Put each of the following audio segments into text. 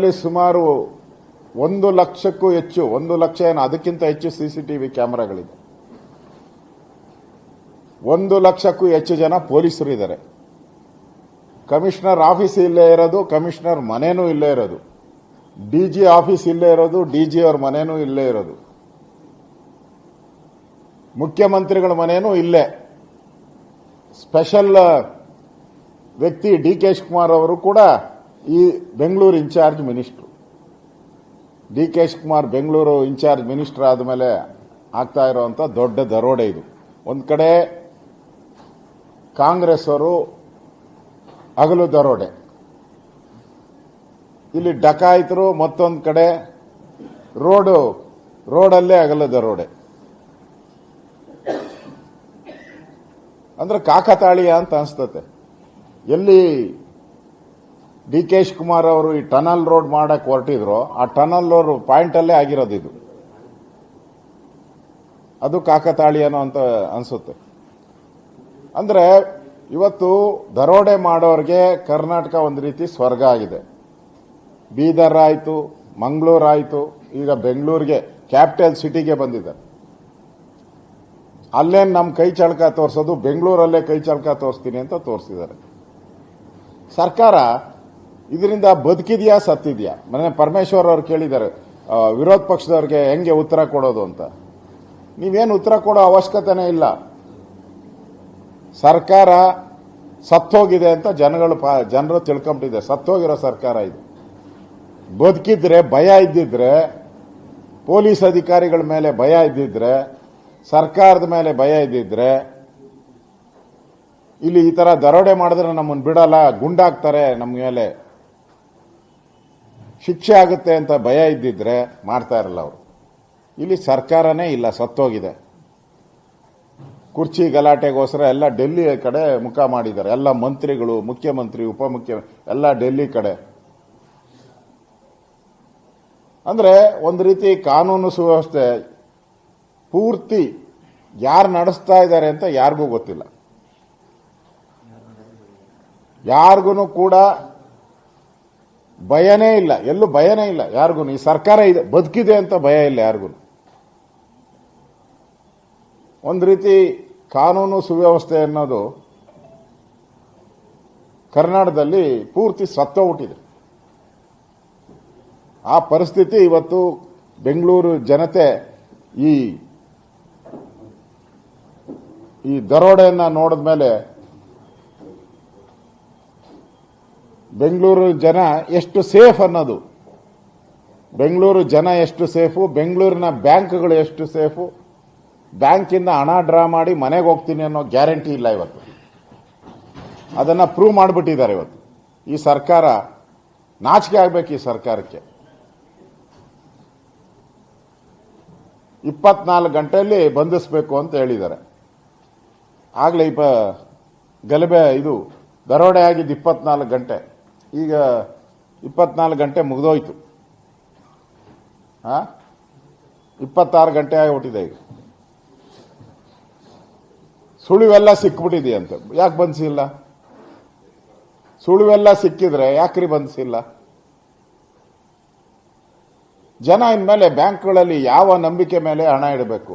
ಸುಮಾರು ಒಂದು ಲಕ್ಷಕ್ಕೂ ಹೆಚ್ಚು, ಒಂದು ಲಕ್ಷ ಏನು, ಅದಕ್ಕಿಂತ ಹೆಚ್ಚು ಸಿಸಿಟಿವಿ ಕ್ಯಾಮೆರಾಗಳಿದೆ. ಒಂದು ಲಕ್ಷಕ್ಕೂ ಹೆಚ್ಚು ಜನ ಪೊಲೀಸರು ಇದ್ದಾರೆ. ಕಮಿಷನರ್ ಆಫೀಸ್ ಇಲ್ಲೇ ಇರೋದು, ಕಮಿಷನರ್ ಮನೆನೂ ಇಲ್ಲೇ ಇರೋದು. ಡಿಜಿ ಆಫೀಸ್ ಇಲ್ಲೇ ಇರೋದು ಡಿಜಿ ಅವ್ರ ಮನೆನೂ ಇಲ್ಲೇ ಇರೋದು. ಮುಖ್ಯಮಂತ್ರಿಗಳ ಮನೇನೂ ಇಲ್ಲೇ. ಸ್ಪೆಷಲ್ ವ್ಯಕ್ತಿ ಡಿ ಕೆ ಶಿವಕುಮಾರ್ ಅವರು ಕೂಡ ಈ Bengaluru in charge minister. D K Shivakumar Bengaluru in charge minister ಆದಮೇಲೆ ಆಗ್ತಾ ಇರುವಂತ ದೊಡ್ಡ ದರೋಡೆ ಇದು. ಒಂದು ಕಡೆ ಕಾಂಗ್ರೆಸ್ ಅವರು ಹಗಲು ದರೋಡೆ. ಇಲ್ಲಿ ಡಕಾಯಿತರು ಮತ್ತೊಂದು ಕಡೆ ರೋಡು, ರೋಡಲ್ಲೇ ಹಗಲು ದರೋಡೆ. ಅಂದ್ರೆ ಕಾಕತಾಳೀಯ ಅಂತ ಅನ್ಸ್ತತೆ. ಎಲ್ಲಿ ಡಿ ಕೆ ಕುಮಾರ್ ಅವರು ಈ ಟನಲ್ ರೋಡ್ ಮಾಡಕ್ ಹೊರಟಿದ್ರು, ಆ ಟನಲ್ ರೋಡ್ ಪಾಯಿಂಟ್ ಅಲ್ಲೇ ಆಗಿರೋದು ಇದು. ಅದು ಕಾಕತಾಳಿಯನೋ ಅಂತ ಅನ್ಸುತ್ತೆ. ಅಂದ್ರೆ ಇವತ್ತು ದರೋಡೆ ಮಾಡೋರಿಗೆ ಕರ್ನಾಟಕ ಒಂದು ರೀತಿ ಸ್ವರ್ಗ ಆಗಿದೆ. ಬೀದರ್ ಆಯಿತು, ಮಂಗಳೂರು ಆಯಿತು, ಈಗ ಬೆಂಗಳೂರಿಗೆ, ಕ್ಯಾಪಿಟಲ್ ಸಿಟಿಗೆ ಬಂದಿದ್ದಾರೆ. ಅಲ್ಲೇನು ನಮ್ಮ ಕೈ ಚಳಕ ತೋರಿಸೋದು, ಬೆಂಗಳೂರಲ್ಲೇ ಕೈ ಚಳಕ ತೋರಿಸ್ತೀನಿ ಅಂತ ತೋರಿಸಿದ್ದಾರೆ. ಸರ್ಕಾರ ಇದರಿಂದ ಬದುಕಿದೆಯಾ, ಸತ್ತಿದ್ಯಾ? ಮನೆ ಪರಮೇಶ್ವರ್ ಅವ್ರು ಕೇಳಿದ್ದಾರೆ ವಿರೋಧ ಪಕ್ಷದವ್ರಿಗೆ ಹೆಂಗೆ ಉತ್ತರ ಕೊಡೋದು ಅಂತ. ನೀವೇನು ಉತ್ತರ ಕೊಡೋ ಅವಶ್ಯಕತೆನೇ ಇಲ್ಲ. ಸರ್ಕಾರ ಸತ್ತೋಗಿದೆ ಅಂತ ಜನಗಳು ಜನರು ತಿಳ್ಕೊಂಬಿಟ್ಟಿದೆ ಸತ್ತೋಗಿರೋ ಸರ್ಕಾರ ಇದು. ಬದುಕಿದ್ರೆ ಭಯ ಇದ್ದಿದ್ರೆ, ಪೊಲೀಸ್ ಅಧಿಕಾರಿಗಳ ಮೇಲೆ ಭಯ ಇದ್ದಿದ್ರೆ, ಸರ್ಕಾರದ ಮೇಲೆ ಭಯ ಇದ್ದಿದ್ರೆ, ಇಲ್ಲಿ ಈ ತರ ದರೋಡೆ ಮಾಡಿದ್ರೆ ನಮ್ಮನ್ನು ಬಿಡಲ್ಲ, ಗುಂಡಾಗ್ತಾರೆ ನಮ್ಮ ಮೇಲೆ. ಶಿಕ್ಷೆ ಆಗುತ್ತೆ ಅಂತ ಭಯ ಇದ್ದಿದ್ರೆ ಮಾಡ್ತಾ ಇರಲ್ಲ ಅವರು. ಇಲ್ಲಿ ಸರ್ಕಾರನೇ ಇಲ್ಲ, ಸತ್ತೋಗಿದೆ. ಕುರ್ಚಿ ಗಲಾಟೆಗೋಸ್ಕರ ಎಲ್ಲ ಡೆಲ್ಲಿ ಕಡೆ ಮುಖ ಮಾಡಿದ್ದಾರೆ. ಎಲ್ಲ ಮಂತ್ರಿಗಳು, ಮುಖ್ಯಮಂತ್ರಿ, ಉಪಮುಖ್ಯ, ಎಲ್ಲ ಡೆಲ್ಲಿ ಕಡೆ. ಅಂದರೆ ಒಂದು ರೀತಿ ಕಾನೂನು ಸುವ್ಯವಸ್ಥೆ ಪೂರ್ತಿ ಯಾರು ನಡೆಸ್ತಾ ಇದ್ದಾರೆ ಅಂತ ಯಾರಿಗೂ ಗೊತ್ತಿಲ್ಲ. ಯಾರಿಗೂ ಕೂಡ ಭಯನೇ ಇಲ್ಲ. ಎಲ್ಲೂ ಭಯನೇ ಇಲ್ಲ ಯಾರಿಗೂ. ಈ ಸರ್ಕಾರ ಇದೆ. ಬದುಕಿದೆ ಅಂತ ಭಯ ಇಲ್ಲ ಯಾರಿಗೂ. ಒಂದು ರೀತಿ ಕಾನೂನು ಸುವ್ಯವಸ್ಥೆ ಅನ್ನೋದು ಕರ್ನಾಟಕದಲ್ಲಿ ಪೂರ್ತಿ ಸತ್ತೋಗ್ಬಿಟ್ಟಿದೆ ಆ ಪರಿಸ್ಥಿತಿ ಇವತ್ತು ಬೆಂಗಳೂರು ಜನತೆ ಈ ಈ ದರೋಡೆಯನ್ನ ನೋಡಿದ ಮೇಲೆ ಬೆಂಗಳೂರು ಜನ ಎಷ್ಟು ಸೇಫ್ ಅನ್ನೋದು. ಬೆಂಗಳೂರು ಜನ ಎಷ್ಟು ಸೇಫು, ಬೆಂಗಳೂರಿನ ಬ್ಯಾಂಕ್ಗಳು ಎಷ್ಟು ಸೇಫು, ಬ್ಯಾಂಕಿಂದ ಹಣ ಡ್ರಾ ಮಾಡಿ ಮನೆಗೆ ಹೋಗ್ತೀನಿ ಅನ್ನೋ ಗ್ಯಾರಂಟಿ ಇಲ್ಲ ಇವತ್ತು. ಅದನ್ನು ಪ್ರೂವ್ ಮಾಡಿಬಿಟ್ಟಿದ್ದಾರೆ ಇವತ್ತು. ಈ ಸರ್ಕಾರ, ನಾಚಿಕೆ ಆಗಬೇಕು ಈ ಸರ್ಕಾರಕ್ಕೆ. ಇಪ್ಪತ್ನಾಲ್ಕು ಗಂಟೆಯಲ್ಲಿ ಬಂಧಿಸಬೇಕು ಅಂತ ಹೇಳಿದ್ದಾರೆ. ಆಗಲೇ ಇಪ್ಪ, ಗಲಭೆ, ಇದು ದರೋಡೆ ಆಗಿದ್ದು ಇಪ್ಪತ್ನಾಲ್ಕು ಗಂಟೆ. ಈಗ ಇಪ್ಪತ್ನಾಲ್ಕು ಗಂಟೆ ಮುಗಿದೋಯ್ತು. ಹಾ ಇಪ್ಪತ್ತಾರು ಗಂಟೆ ಆಗಿಬಿಟ್ಟಿದೆ ಈಗ. ಸುಳಿವೆಲ್ಲ ಸಿಕ್ಬಿಟ್ಟಿದೆಯಂತೆ. ಯಾಕೆ ಬಂಧಿಸಿಲ್ಲ ಸುಳಿವೆಲ್ಲ ಸಿಕ್ಕಿದ್ರೆ ಯಾಕ್ರಿ ಬಂಧಿಸಿಲ್ಲ ಜನ ಇನ್ಮೇಲೆ ಬ್ಯಾಂಕ್ಗಳಲ್ಲಿ ಯಾವ ನಂಬಿಕೆ ಮೇಲೆ ಹಣ ಇಡಬೇಕು?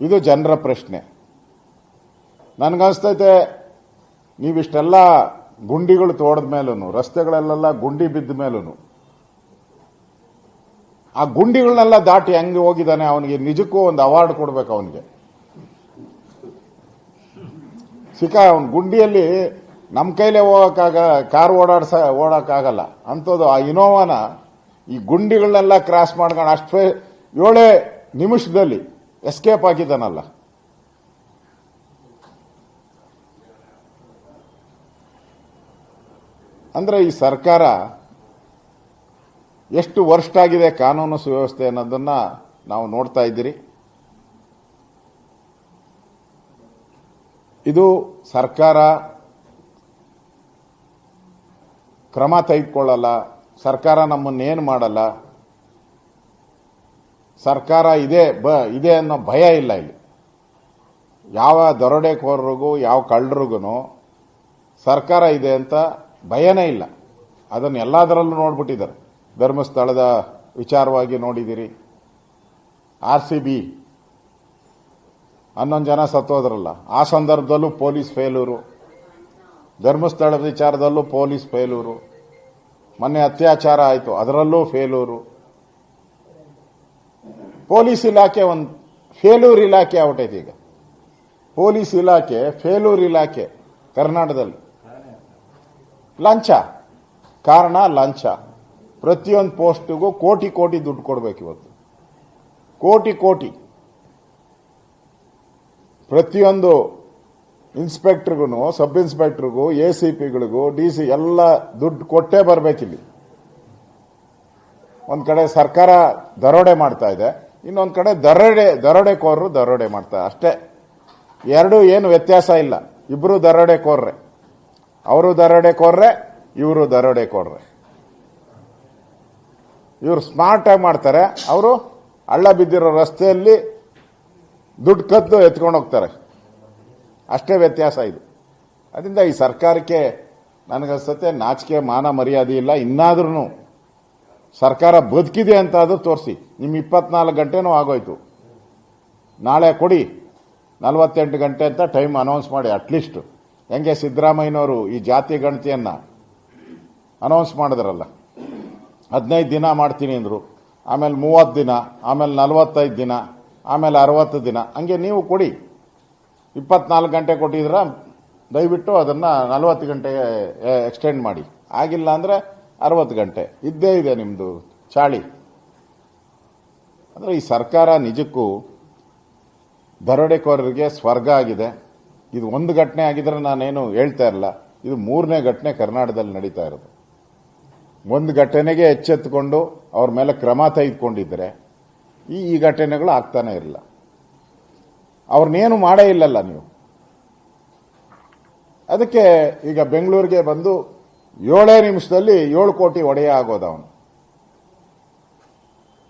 ಇದು ಜನರ ಪ್ರಶ್ನೆ. ನನ್ಗನ್ಸ್ತೈತೆ ನೀವಿಷ್ಟೆಲ್ಲ ಗುಂಡಿಗಳು ತೋಡದ ಮೇಲೂ ರಸ್ತೆಗಳಲ್ಲೆಲ್ಲ ಗುಂಡಿ ಬಿದ್ದ ಮೇಲೂ ಆ ಗುಂಡಿಗಳನ್ನೆಲ್ಲ ದಾಟಿ ಹೆಂಗೆ ಹೋಗಿದ್ದಾನೆ ಅವನಿಗೆ ನಿಜಕ್ಕೂ ಒಂದು ಅವಾರ್ಡ್ ಕೊಡಬೇಕು ಅವನಿಗೆ. ಸಿಕ್ಕ ಅವನ ಗುಂಡಿಯಲ್ಲಿ ನಮ್ಮ ಕೈಲೇ ಹೋಗೋಕ್ಕಾಗ, ಕಾರ್ ಓಡಾಡ್ಸ, ಓಡೋಕ್ಕಾಗಲ್ಲ. ಅಂಥದ್ದು ಆ ಇನೋವಾನ ಈ ಗುಂಡಿಗಳನ್ನೆಲ್ಲ ಕ್ರಾಸ್ ಮಾಡ್ಕೊಂಡು ಅಷ್ಟೇ ಏಳೇ ನಿಮಿಷದಲ್ಲಿ ಎಸ್ಕೇಪ್ ಆಗಿದ್ದಾನಲ್ಲ. ಅಂದ್ರೆ ಈ ಸರ್ಕಾರ ಎಷ್ಟು ವರ್ಷ ಆಗಿದೆ ಕಾನೂನು ಸುವ್ಯವಸ್ಥೆ ಅನ್ನೋದನ್ನ ನಾವು ನೋಡ್ತಾ ಇದ್ದೀರಿ. ಇದು ಸರ್ಕಾರ ಕ್ರಮ ತೆಗೆದುಕೊಳ್ಳಲ್ಲ, ಸರ್ಕಾರ ನಮ್ಮನ್ನೇನು ಮಾಡಲ್ಲ, ಸರ್ಕಾರ ಇದೆ, ಬ, ಇದೆ ಅನ್ನೋ ಭಯ ಇಲ್ಲ ಇಲ್ಲಿ. ಯಾವ ದರೋಡೆಕೋರರಿಗೂ, ಯಾವ ಕಳ್ಳರಿಗೂ ಸರ್ಕಾರ ಇದೆ ಅಂತ ಭಯನೇ ಇಲ್ಲ. ಅದನ್ನು ಎಲ್ಲದರಲ್ಲೂ ನೋಡ್ಬಿಟ್ಟಿದ್ದಾರೆ. ಧರ್ಮಸ್ಥಳದ ವಿಚಾರವಾಗಿ ನೋಡಿದ್ದೀರಿ ಆರ್ ಸಿ ಬಿ ಹನ್ನೊಂದು ಜನ ಸತ್ತೋದ್ರಲ್ಲ. ಆ ಸಂದರ್ಭದಲ್ಲೂ ಪೊಲೀಸ್ ಫೇಲೂರು. ಧರ್ಮಸ್ಥಳದ ವಿಚಾರದಲ್ಲೂ ಪೊಲೀಸ್ ಫೇಲೂರು. ಮೊನ್ನೆ ಅತ್ಯಾಚಾರ ಆಯಿತು, ಅದರಲ್ಲೂ ಫೇಲೂರು. ಪೊಲೀಸ್ ಇಲಾಖೆ ಒಂದು ಫೇಲೂರ್ ಇಲಾಖೆ ಆಗ್ಬಿಟ್ಟೈತೆ ಈಗ. ಪೊಲೀಸ್ ಇಲಾಖೆ, ಫೇಲೂರ್ ಇಲಾಖೆ ಕರ್ನಾಟಕದಲ್ಲಿ. ಲಂಚ. ಕಾರಣ ಲಂಚ. ಪ್ರತಿಯೊಂದು ಪೋಸ್ಟಿಗೂ ಕೋಟಿ ಕೋಟಿ ದುಡ್ಡು ಕೊಡಬೇಕು ಇವತ್ತು. ಕೋಟಿ ಕೋಟಿ. ಪ್ರತಿಯೊಂದು ಇನ್ಸ್ಪೆಕ್ಟ್ರಿಗೂ, ಸಬ್ ಇನ್ಸ್ಪೆಕ್ಟ್ರಿಗೂ, ಎ ಸಿ ಪಿಗಳಿಗೂ, ಡಿ ಸಿ ಎಲ್ಲ ದುಡ್ಡು ಕೊಟ್ಟೇ ಬರಬೇಕಿಲ್ಲಿ. ಒಂದು ಕಡೆ ಸರ್ಕಾರ ದರೋಡೆ ಮಾಡ್ತಾ ಇದೆ, ಇನ್ನೊಂದು ಕಡೆ ದರೋಡೆ, ದರೋಡೆಕೋರರು ದರೋಡೆ ಮಾಡ್ತಾರೆ ಅಷ್ಟೇ. ಎರಡೂ ಏನು ವ್ಯತ್ಯಾಸ ಇಲ್ಲ. ಇಬ್ರು ದರೋಡೆಕೋರ್ರೆ. ಅವರು ದರೋಡೆಕೋರ್ರೆ ಇವರು ದರೋಡೆಕೋರ್ರೆ ಇವರು ಸ್ಮಾರ್ಟ್ ಆಗಿ ಮಾಡ್ತಾರೆ, ಅವರು ಹಳ್ಳ ಬಿದ್ದಿರೋ ರಸ್ತೆಯಲ್ಲಿ ದುಡ್ಡು ಕದ್ದು ಎತ್ಕೊಂಡು ಹೋಗ್ತಾರೆ. ಅಷ್ಟೇ ವ್ಯತ್ಯಾಸ ಇದು. ಅದರಿಂದ ಈ ಸರ್ಕಾರಕ್ಕೆ ನನಗನ್ಸುತ್ತೆ, ನಾಚಿಕೆ, ಮಾನ ಮರ್ಯಾದೆ ಇಲ್ಲ. ಇನ್ನಾದ್ರೂ ಸರ್ಕಾರ ಬದುಕಿದೆ ಅಂತ ಅದು ತೋರಿಸಿ. ನಿಮ್ಮ ಇಪ್ಪತ್ನಾಲ್ಕು ಗಂಟೆನೂ ಆಗೋಯ್ತು. ನಾಳೆ ಕೊಡಿ. ನಲವತ್ತೆಂಟು ಗಂಟೆ ಅಂತ ಟೈಮ್ ಅನೌನ್ಸ್ ಮಾಡಿ ಅಟ್ಲೀಸ್ಟ್ ಹೆಂಗೆ ಸಿದ್ದರಾಮಯ್ಯನವರು ಈ ಜಾತಿ ಗಣತಿಯನ್ನು ಅನೌನ್ಸ್ ಮಾಡಿದ್ರಲ್ಲ. ಹದಿನೈದು ದಿನ ಮಾಡ್ತೀನಿ ಅಂದರು. ಆಮೇಲೆ ಮೂವತ್ತು ದಿನ, ಆಮೇಲೆ ನಲವತ್ತೈದು ದಿನ, ಆಮೇಲೆ ಅರವತ್ತು ದಿನ. ಹಂಗೆ ನೀವು ಕೊಡಿ. ಇಪ್ಪತ್ನಾಲ್ಕು ಗಂಟೆ ಕೊಟ್ಟಿದ್ರ ದಯವಿಟ್ಟು ಅದನ್ನು ನಲವತ್ತು ಗಂಟೆಗೆ ಎಕ್ಸ್ಟೆಂಡ್ ಮಾಡಿ. ಆಗಿಲ್ಲ ಅಂದರೆ ಅರವತ್ತು ಗಂಟೆ. ಇದ್ದೇ ಇದೆ ನಿಮ್ಮದು ಚಾಳಿ. ಅಂದರೆ ಈ ಸರ್ಕಾರ ನಿಜಕ್ಕೂ ದರೋಡೆಕೋರರಿಗೆ ಸ್ವರ್ಗ ಆಗಿದೆ. ಇದು ಒಂದು ಘಟನೆ ಆಗಿದ್ರೆ ನಾನೇನು ಹೇಳ್ತಾ ಇರಲ್ಲ. ಇದು ಮೂರನೇ ಘಟನೆ ಕರ್ನಾಟಕದಲ್ಲಿ ನಡೀತಾ ಇರೋದು. ಒಂದು ಘಟನೆಗೆ ಎಚ್ಚೆತ್ತುಕೊಂಡು ಅವ್ರ ಮೇಲೆ ಕ್ರಮ ತೆಗೆದುಕೊಂಡಿದ್ರೆ ಈ ಈ ಘಟನೆಗಳು ಆಗ್ತಾನೆ ಇರಲ್ಲ. ಅವ್ರನ್ನೇನು ಮಾಡೇ ಇಲ್ಲಲ್ಲ ನೀವು. ಅದಕ್ಕೆ ಈಗ ಬೆಂಗಳೂರಿಗೆ ಬಂದು ಏಳೇ ನಿಮಿಷದಲ್ಲಿ ಏಳು ಕೋಟಿ ಒಡೆಯ ಆಗೋದು ಅವನು.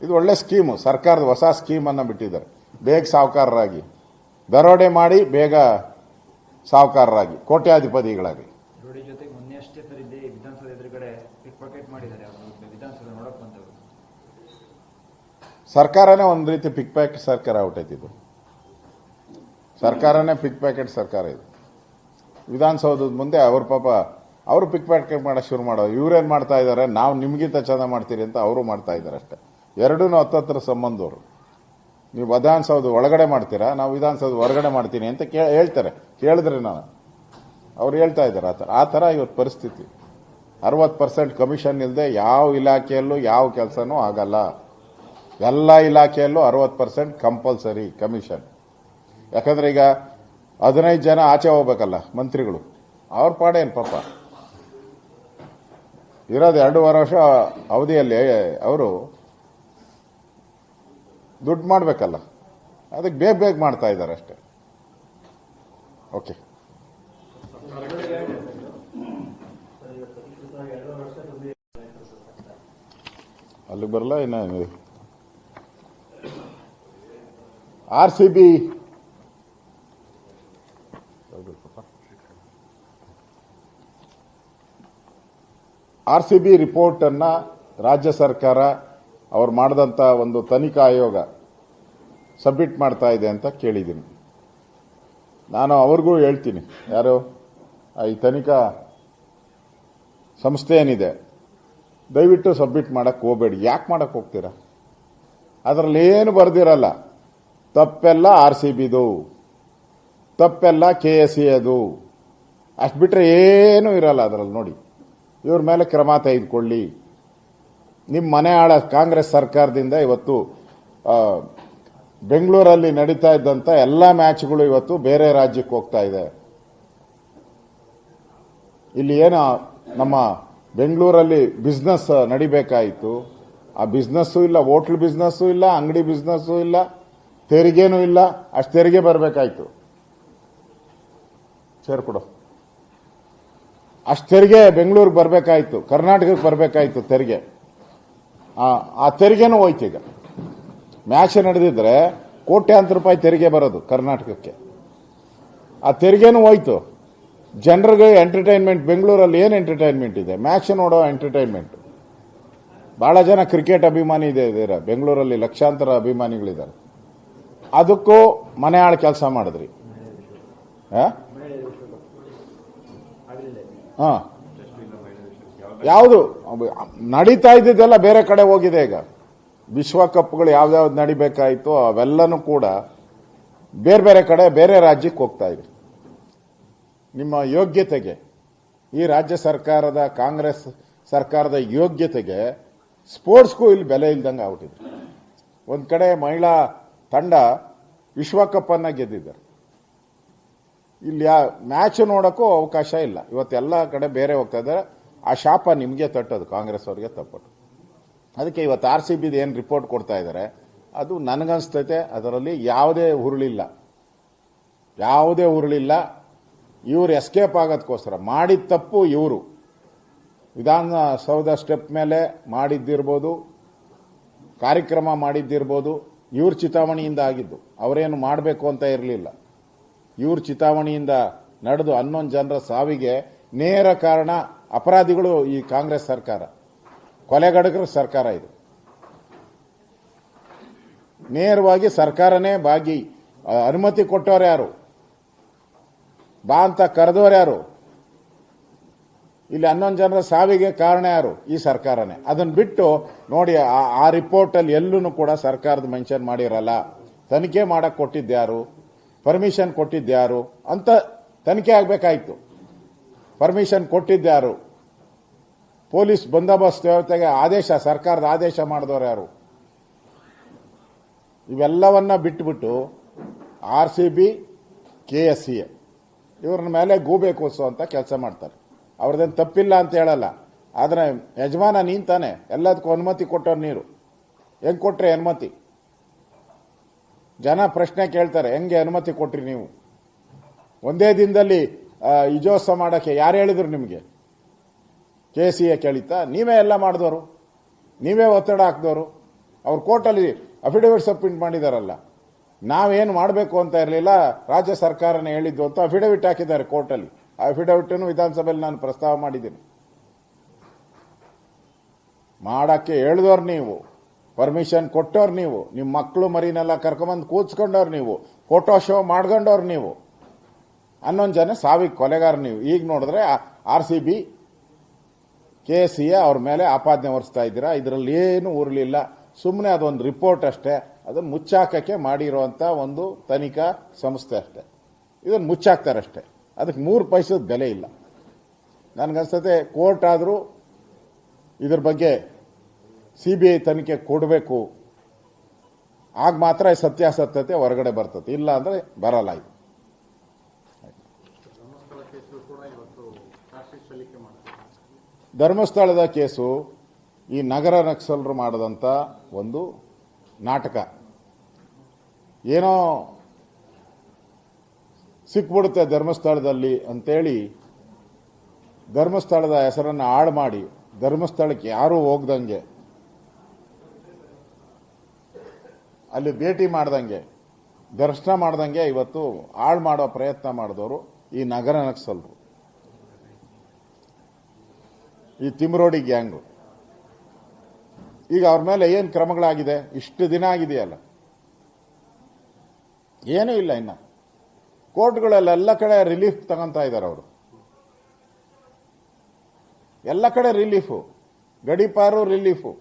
ಇದು ಒಳ್ಳೆ ಸ್ಕೀಮು, ಸರ್ಕಾರದ ಹೊಸ ಸ್ಕೀಮನ್ನು ಬಿಟ್ಟಿದ್ದಾರೆ. ಬೇಗ ಸಾವುಕಾರರಾಗಿ ದರೋಡೆ ಮಾಡಿ ಬೇಗ ಸಾಹುಕಾರರಾಗಿ ಕೋಟ್ಯಾಧಿಪತಿಗಳಾಗಿ. ಸರ್ಕಾರನೇ ಒಂದು ರೀತಿ ಪಿಕ್ ಪ್ಯಾಕೆಟ್ ಸರ್ಕಾರ ಇದು ಸರ್ಕಾರನೇ ಪಿಕ್ ಪ್ಯಾಕೆಟ್ ಸರ್ಕಾರ ಇದು. ವಿಧಾನಸೌಧದ ಮುಂದೆ ಅವ್ರ ಪಾಪ ಅವರು ಪಿಕ್ ಪ್ಯಾಕೆಟ್ ಮಾಡಕ್ ಶುರು ಮಾಡೋ ಇವ್ರೇನ್ ಮಾಡ್ತಾ ಇದ್ದಾರೆ ನಾವು ನಿಮಗಿಂತ ಚಂದ ಮಾಡ್ತೀರಿ ಅಂತ ಅವರು ಮಾಡ್ತಾ ಇದ್ದಾರೆ ಅಷ್ಟೇ. ಎರಡೂ ಹತ್ತತ್ರ ಸಂಬಂಧವರು. ನೀವು ವಿಧಾನಸೌಧ ಒಳಗಡೆ ಮಾಡ್ತೀರಾ? ನಾವು ವಿಧಾನಸೌಧ ಹೊರಗಡೆ ಮಾಡ್ತೀನಿ ಅಂತ ಕೇ, ಹೇಳ್ತಾರೆ. ಕೇಳಿದ್ರೆ ನಾನು. ಅವ್ರು ಹೇಳ್ತಾ ಇದ್ದಾರೆ ಆ ಥರ. ಆ ಥರ ಇವತ್ತು ಪರಿಸ್ಥಿತಿ. ಅರವತ್ತು ಪರ್ಸೆಂಟ್ ಕಮಿಷನ್ ಇಲ್ಲದೆ ಯಾವ ಇಲಾಖೆಯಲ್ಲೂ ಯಾವ ಕೆಲಸನೂ ಆಗಲ್ಲ. ಎಲ್ಲ ಇಲಾಖೆಯಲ್ಲೂ ಅರವತ್ತು ಪರ್ಸೆಂಟ್ ಕಂಪಲ್ಸರಿ ಕಮಿಷನ್. ಯಾಕಂದ್ರೆ ಈಗ ಹದಿನೈದು ಜನ ಆಚೆ ಹೋಗ್ಬೇಕಲ್ಲ ಮಂತ್ರಿಗಳು. ಅವ್ರ ಪಾಡೇನು ಪಾಪ. ಇರೋದು ಎರಡೂವರೆ ವರ್ಷ ಅವಧಿಯಲ್ಲಿ ಅವರು ದುಡ್ಡು ಮಾಡಬೇಕಲ್ಲ. ಅದಕ್ಕೆ ಬೇಗ ಬೇಗ ಮಾಡ್ತಾ ಇದ್ದಾರೆ ಅಷ್ಟೇ. ಓಕೆ. ಅಲ್ಲಿಗೆ ಬರಲ್ಲ, ಇನ್ನು R C B R C B report ಅನ್ನ ರಾಜ್ಯ ಸರ್ಕಾರ ಅವ್ರು ಮಾಡಿದಂಥ ಒಂದು ತನಿಖಾ ಆಯೋಗ ಸಬ್ಮಿಟ್ ಮಾಡ್ತಾ ಇದೆ ಅಂತ ಕೇಳಿದ್ದೀನಿ. ನಾನು ಅವ್ರಿಗೂ ಹೇಳ್ತೀನಿ. ಯಾರು? ಈ ತನಿಖಾ ಸಂಸ್ಥೆ ಏನಿದೆ, ದಯವಿಟ್ಟು ಸಬ್ಮಿಟ್ ಮಾಡೋಕ್ಕೆ ಹೋಗಬೇಡಿ. ಯಾಕೆ ಮಾಡಕ್ಕೆ ಹೋಗ್ತೀರಾ? ಅದರಲ್ಲಿ ಏನು ಬರ್ದಿರಲ್ಲ. ತಪ್ಪೆಲ್ಲ ಆರ್ ಸಿ ಬಿದು. ತಪ್ಪೆಲ್ಲ ಕೆ ಎಸ್ ಅದು. ಅಷ್ಟು ಬಿಟ್ಟರೆ ಏನೂ ಇರಲ್ಲ ಅದರಲ್ಲಿ ನೋಡಿ. ಇವ್ರ ಮೇಲೆ ಕ್ರಮ ತೆಗೆದುಕೊಳ್ಳಿ. ನಿಮ್ಮ ಮನೆ ಆಳ ಕಾಂಗ್ರೆಸ್ ಸರ್ಕಾರದಿಂದ ಇವತ್ತು ಬೆಂಗಳೂರಲ್ಲಿ ನಡೀತಾ ಇದ್ದಂತ ಎಲ್ಲ ಮ್ಯಾಚ್ಗಳು ಇವತ್ತು ಬೇರೆ ರಾಜ್ಯಕ್ಕೆ ಹೋಗ್ತಾ ಇದೆ. ಇಲ್ಲಿ ಏನು ನಮ್ಮ ಬೆಂಗಳೂರಲ್ಲಿ ಬಿಸ್ನೆಸ್ ನಡಿಬೇಕಾಯಿತು. ಆ ಬಿಸ್ನೆಸ್ಸು ಇಲ್ಲ ಹೋಟ್ಲ್ ಬಿಸ್ನೆಸ್ಸು ಇಲ್ಲ, ಅಂಗಡಿ ಬಿಸ್ನೆಸ್ಸು ಇಲ್ಲ, ತೆರಿಗೆನೂ ಇಲ್ಲ, ಅಷ್ಟು ತೆರಿಗೆ ಬರಬೇಕಾಯ್ತು. ಸೇರ್ಕೊಡು. ಅಷ್ಟು ತೆರಿಗೆ ಬೆಂಗಳೂರಿಗೆ ಬರಬೇಕಾಯ್ತು, ಕರ್ನಾಟಕಕ್ಕೆ ಬರಬೇಕಾಯ್ತು ತೆರಿಗೆ. ಆ- ತೆರಿಗೆನೂ ಹೋಯ್ತು ಈಗ. ಮ್ಯಾಚ್ ನಡೆದಿದ್ರೆ ಕೋಟ್ಯಾಂತರ ರೂಪಾಯಿ ತೆರಿಗೆ ಬರೋದು ಕರ್ನಾಟಕಕ್ಕೆ. ಆ ತೆರಿಗೆನೂ ಹೋಯ್ತು. ಜನರಿಗೆ ಎಂಟರ್ಟೈನ್ಮೆಂಟ್ ಬೆಂಗಳೂರಲ್ಲಿ ಏನು ಎಂಟರ್ಟೈನ್ಮೆಂಟ್ ಇದೆ? ಮ್ಯಾಚ್ ನೋಡೋ ಎಂಟರ್ಟೈನ್ಮೆಂಟ್ ಭಾಳ ಜನ ಕ್ರಿಕೆಟ್ ಅಭಿಮಾನಿ ಇದೆ ಬೆಂಗಳೂರಲ್ಲಿ ಲಕ್ಷಾಂತರ ಅಭಿಮಾನಿಗಳಿದ್ದಾರೆ. ಅದಕ್ಕೂ ಮನೆ ಆಳು ಕೆಲಸ ಮಾಡಿದ್ರಿ. ಹಾ. ಯಾವುದು? ನಡೀತಾ ಇದ್ದಿದ್ದೆಲ್ಲ ಬೇರೆ ಕಡೆ ಹೋಗಿದೆ ಈಗ. ವಿಶ್ವಕಪ್ಗಳು ಯಾವ್ದಾವ್ದು ನಡಿಬೇಕಾಯಿತು ಅವೆಲ್ಲನೂ ಕೂಡ ಬೇರೆ ಬೇರೆ ಕಡೆ, ಬೇರೆ ರಾಜ್ಯಕ್ಕೆ ಹೋಗ್ತಾ ಇದೆ. ನಿಮ್ಮ ಯೋಗ್ಯತೆಗೆ, ಈ ರಾಜ್ಯ ಸರ್ಕಾರದ, ಕಾಂಗ್ರೆಸ್ ಸರ್ಕಾರದ ಯೋಗ್ಯತೆಗೆ ಸ್ಪೋರ್ಟ್ಸ್ಗೂ ಇಲ್ಲಿ ಬೆಲೆ ಇಲ್ದಂಗೆ ಆಗ್ಬಿಟ್ಟಿದೆ. ಒಂದು ಕಡೆ ಮಹಿಳಾ ತಂಡ ವಿಶ್ವಕಪ್ ಅನ್ನ ಗೆದ್ದಿದ್ದಾರೆ. ಇಲ್ಲಿ ಮ್ಯಾಚ್ ನೋಡೋಕ್ಕೂ ಅವಕಾಶ ಇಲ್ಲ. ಇವತ್ತೆಲ್ಲ ಕಡೆ ಬೇರೆ ಹೋಗ್ತಾ ಇದ್ದಾರೆ. ಆ ಶಾಪ ನಿಮಗೆ ತಟ್ಟೋದು, ಕಾಂಗ್ರೆಸ್ ಅವರಿಗೆ ತಪ್ಪಟ್ಟು ಅದಕ್ಕೆ ಇವತ್ತು ಆರ್ ಸಿ ಬಿದು ಏನು ರಿಪೋರ್ಟ್ ಕೊಡ್ತಾ ಇದ್ದಾರೆ ಅದು ನನಗನ್ಸ್ತೈತೆ, ಅದರಲ್ಲಿ ಯಾವುದೇ ಹುರುಳಿಲ್ಲ. ಯಾವುದೇ ಹುರುಳಿಲ್ಲ. ಇವರು ಎಸ್ಕೇಪ್ ಆಗೋದಕ್ಕೋಸ್ಕರ ಮಾಡಿದ ತಪ್ಪು ಇವರು. ವಿಧಾನಸೌಧ ಸ್ಟೆಪ್ ಮೇಲೆ ಮಾಡಿದ್ದಿರ್ಬೋದು, ಕಾರ್ಯಕ್ರಮ ಮಾಡಿದ್ದಿರ್ಬೋದು, ಇವ್ರ ಚಿತಾವಣೆಯಿಂದ ಆಗಿದ್ದು. ಅವರೇನು ಮಾಡಬೇಕು ಅಂತ ಇರಲಿಲ್ಲ. ಇವ್ರ ಚಿತಾವಣೆಯಿಂದ ನಡೆದು ಹನ್ನೊಂದು ಜನರ ಸಾವಿಗೆ ನೇರ ಕಾರಣ ಅಪರಾಧಿಗಳು ಈ ಕಾಂಗ್ರೆಸ್ ಸರ್ಕಾರ, ಕೊಲೆಗಡಗರ ಸರ್ಕಾರ ಇದು. ನೇರವಾಗಿ ಸರ್ಕಾರನೇ ಭಾಗಿ ಅನುಮತಿ ಕೊಟ್ಟವ್ರು ಯಾರು? ಬಾ ಅಂತ ಕರೆದವ್ರು ಯಾರು? ಇಲ್ಲಿ ಹನ್ನೊಂದು ಜನರ ಸಾವಿಗೆ ಕಾರಣ ಯಾರು? ಈ ಸರ್ಕಾರನೇ. ಅದನ್ನು ಬಿಟ್ಟು ನೋಡಿ, ಆ- ಆ ರಿಪೋರ್ಟ್ ಅಲ್ಲಿ ಎಲ್ಲೂ ಕೂಡ ಸರ್ಕಾರದ ಮೆನ್ಷನ್ ಮಾಡಿರಲ್ಲ. ತನಿಖೆ ಮಾಡಕ್ ಕೊಟ್ಟಿದ್ಯಾರು ಪರ್ಮಿಷನ್ ಕೊಟ್ಟಿದ್ಯಾರು ಅಂತ ತನಿಖೆ ಆಗ್ಬೇಕಾಯ್ತು. ಪರ್ಮಿಷನ್ ಕೊಟ್ಟಿದ್ಯಾರು ಪೊಲೀಸ್ ಬಂದೋಬಸ್ತ್ ವ್ಯವಸ್ಥೆಗೆ ಆದೇಶ, ಸರ್ಕಾರದ ಆದೇಶ ಮಾಡಿದವರು ಯಾರು? ಇವೆಲ್ಲವನ್ನ ಬಿಟ್ಬಿಟ್ಟು R C B K S C A ಇವ್ರ ಮೇಲೆ ಗೂಬೆ ಅಂತ ಕೆಲಸ ಮಾಡ್ತಾರೆ. ಅವ್ರದ್ದೇನು ತಪ್ಪಿಲ್ಲ ಅಂತ ಹೇಳಲ್ಲ. ಆದರೆ ಯಜಮಾನ ನೀಂತಾನೆ ತಾನೆ, ಎಲ್ಲದಕ್ಕೂ ಅನುಮತಿ ಕೊಟ್ಟವ್ರು ನೀರು. ಹೆಂಗ್ ಕೊಟ್ರಿ ಅನುಮತಿ? ಜನ ಪ್ರಶ್ನೆ ಕೇಳ್ತಾರೆ, ಹೆಂಗೆ ಅನುಮತಿ ಕೊಟ್ರಿ ನೀವು? ಒಂದೇ ದಿನದಲ್ಲಿ ಇಜೋತ್ಸವ ಮಾಡೋಕ್ಕೆ ಯಾರು ಹೇಳಿದರು ನಿಮಗೆ? ಕೆ ಸಿ ಎ ಕೇಳಿತಾ ನೀವೇ ಎಲ್ಲ ಮಾಡಿದವರು ನೀವೇ ಒತ್ತಡ ಹಾಕಿದವರು ಅವ್ರು ಕೋರ್ಟಲ್ಲಿ ಅಫಿಡವಿಟ್ ಸಬ್ಮಿಟ್ ಮಾಡಿದಾರಲ್ಲ. ನಾವೇನು ಮಾಡಬೇಕು ಅಂತ ಇರಲಿಲ್ಲ. ರಾಜ್ಯ ಸರ್ಕಾರನೇ ಹೇಳಿದ್ದು ಅಂತ ಅಫಿಡವಿಟ್ ಹಾಕಿದ್ದಾರೆ ಕೋರ್ಟಲ್ಲಿ. ಆ ಅಫಿಡವಿಟನ್ನು ವಿಧಾನಸಭೆಯಲ್ಲಿ ನಾನು ಪ್ರಸ್ತಾವ ಮಾಡಿದ್ದೀನಿ. ಮಾಡೋಕ್ಕೆ ಹೇಳಿದವ್ರು ನೀವು. ಪರ್ಮಿಷನ್ ಕೊಟ್ಟವ್ರು ನೀವು. ನಿಮ್ಮ ಮಕ್ಕಳು ಮರಿನೆಲ್ಲ ಕರ್ಕೊಂಬಂದು ಕೂತ್ಕೊಂಡವ್ರು ನೀವು. ಫೋಟೋ ಶೋ ಮಾಡ್ಕೊಂಡವ್ರು ನೀವು. ಹನ್ನೊಂದು ಜನ ಸಾವಿಗೆ ಕೊಲೆಗಾರ ನೀವು. ಈಗ ನೋಡಿದ್ರೆ R C B, K C ಅವ್ರ ಮೇಲೆ ಆಪಾದನೆ ಹೊರಿಸ್ತಾ ಇದ್ದೀರಾ. ಇದರಲ್ಲಿ ಏನು ಉರುಳಿಲ್ಲ. ಸುಮ್ಮನೆ ಅದೊಂದು ರಿಪೋರ್ಟ್ ಅಷ್ಟೇ. ಅದನ್ನು ಮುಚ್ಚಾಕಕ್ಕೆ ಮಾಡಿರುವಂತ ಒಂದು ತನಿಖಾ ಸಂಸ್ಥೆ ಅಷ್ಟೇ. ಇದನ್ನು ಮುಚ್ಚಾಕ್ತಾರಷ್ಟೇ ಅದಕ್ಕೆ ಮೂರು ಪೈಸದ ಬೆಲೆ ಇಲ್ಲ. ನನಗನ್ಸತ್ತೆ ಕೋರ್ಟ್ ಆದರೂ ಇದ್ರ ಬಗ್ಗೆ ಸಿ ಬಿ ಐ ತನಿಖೆ ಕೊಡಬೇಕು. ಆಗ ಮಾತ್ರ ಸತ್ಯಾಸತ್ಯತೆ ಹೊರಗಡೆ ಬರ್ತದೆ. ಇಲ್ಲ ಅಂದ್ರೆ ಬರಲ್ಲ ಇದು ಧರ್ಮಸ್ಥಳ ಕೇಸು ಕೂಡ ಇವತ್ತು ಚಾರ್ಜ್ ಸಲ್ಲಿಕೆ ಮಾಡ್ತಾರೆ ಧರ್ಮಸ್ಥಳದ ಕೇಸು ಈ ನಗರ ನಕ್ಸಲರು ಮಾಡಿದಂಥ ಒಂದು ನಾಟಕ. ಏನೋ ಸಿಕ್ಬಿಡುತ್ತೆ ಧರ್ಮಸ್ಥಳದಲ್ಲಿ ಅಂತೇಳಿ ಧರ್ಮಸ್ಥಳದ ಹೆಸರನ್ನು ಹಾಳು ಮಾಡಿ, ಧರ್ಮಸ್ಥಳಕ್ಕೆ ಯಾರೂ ಹೋಗ್ದಂಗೆ, ಅಲ್ಲಿ ಭೇಟಿ ಮಾಡ್ದಂಗೆ, ದರ್ಶನ ಮಾಡ್ದಂಗೆ ಇವತ್ತು ಹಾಳು ಮಾಡೋ ಪ್ರಯತ್ನ ಮಾಡಿದವರು ಈ ನಗರ ನಕ್ಸಲ್ರು ಈ ತಿಮ್ರೋಡಿ ಗ್ಯಾಂಗು. ಈಗ ಅವ್ರ ಮೇಲೆ ಏನು ಕ್ರಮಗಳಾಗಿದೆ? ಇಷ್ಟು ದಿನ ಆಗಿದೆಯಲ್ಲ. ಏನೂ ಇಲ್ಲ ಇನ್ನ. ಕೋರ್ಟ್ಗಳಲ್ಲೆಲ್ಲ ಕಡೆ ರಿಲೀಫ್ ತಗೊಂತಾ ಇದ್ದಾರೆ ಅವರು. ಎಲ್ಲ ಕಡೆ ರಿಲೀಫು ಗಡಿಪಾರು ರಿಲೀಫು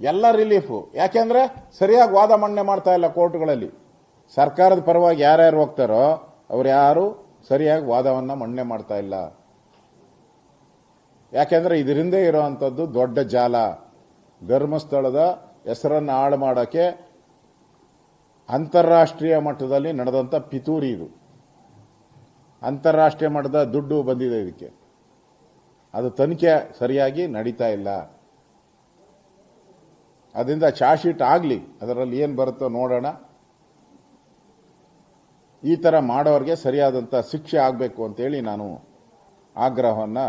ಎಲ್ಲ ರಿಲೀಫು ಯಾಕೆಂದ್ರೆ ಸರಿಯಾಗಿ ವಾದ ಮಂಡನೆ ಮಾಡ್ತಾ ಇಲ್ಲ ಕೋರ್ಟ್ಗಳಲ್ಲಿ. ಸರ್ಕಾರದ ಪರವಾಗಿ ಯಾರ್ಯಾರು ಹೋಗ್ತಾರೋ, ಅವ್ರು ಯಾರು ಸರಿಯಾಗಿ ವಾದವನ್ನು ಮಣ್ಣೆ ಮಾಡ್ತಾ ಇಲ್ಲ. ಯಾಕೆಂದ್ರೆ ಇದರಿಂದ ಇರುವಂತದ್ದು ದೊಡ್ಡ ಜಾಲ. ಧರ್ಮಸ್ಥಳದ ಹೆಸರನ್ನು ಹಾಳು ಮಾಡೋಕ್ಕೆ ಅಂತಾರಾಷ್ಟ್ರೀಯ ಮಟ್ಟದಲ್ಲಿ ನಡೆದಂತ ಪಿತೂರಿ ಇದು. ಅಂತಾರಾಷ್ಟ್ರೀಯ ಮಟ್ಟದ ದುಡ್ಡು ಬಂದಿದೆ ಇದಕ್ಕೆ. ಅದು ತನಿಖೆ ಸರಿಯಾಗಿ ನಡೀತಾ ಇಲ್ಲ. ಅದರಿಂದ ಚಾರ್ಜ್ ಶೀಟ್ ಆಗಲಿ. ಅದರಲ್ಲಿ ಏನು ಬರುತ್ತೋ ನೋಡೋಣ. ಈ ಥರ ಮಾಡೋರಿಗೆ ಸರಿಯಾದಂಥ ಶಿಕ್ಷೆ ಆಗಬೇಕು ಅಂತೇಳಿ ನಾನು ಆಗ್ರಹವನ್ನು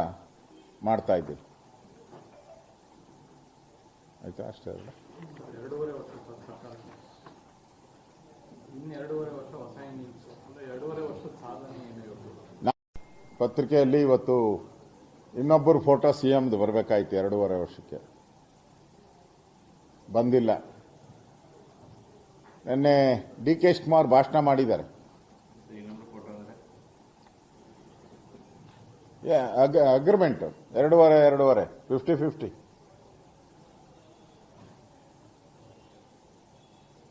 ಮಾಡ್ತಾ ಇದ್ದೀನಿ. ಆಯ್ತಾ? ಅಷ್ಟೇ ಅಲ್ಲ ಪತ್ರಿಕೆಯಲ್ಲಿ ಇವತ್ತು ಇನ್ನೊಬ್ಬರು ಫೋಟೋ ಸಿ ಎಮ್ದು ಬರಬೇಕಾಯ್ತು ಎರಡೂವರೆ ವರ್ಷಕ್ಕೆ. ಬಂದಿಲ್ಲ. ನಿನ್ನೆ ಡಿ ಕೆ ಕುಮಾರ್ ಭಾಷಣ ಮಾಡಿದ್ದಾರೆ. ಅಗ್ರಿಮೆಂಟ್ ಎರಡೂವರೆ ಎರಡೂವರೆ ಫಿಫ್ಟಿ ಫಿಫ್ಟಿ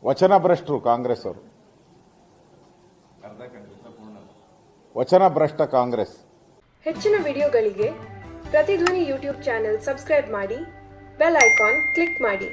ವಚನ ಭ್ರಷ್ಟರು ಕಾಂಗ್ರೆಸ್ ಅವರು. ವಚನ ಭ್ರಷ್ಟ ಕಾಂಗ್ರೆಸ್. ಹೆಚ್ಚಿನ ವಿಡಿಯೋಗಳಿಗೆ ಪ್ರತಿಧ್ವನಿ ಯೂಟ್ಯೂಬ್ ಚಾನೆಲ್ ಸಬ್ಸ್ಕ್ರೈಬ್ ಮಾಡಿ, ಬೆಲ್ ಐಕಾನ್ ಕ್ಲಿಕ್ ಮಾಡಿ.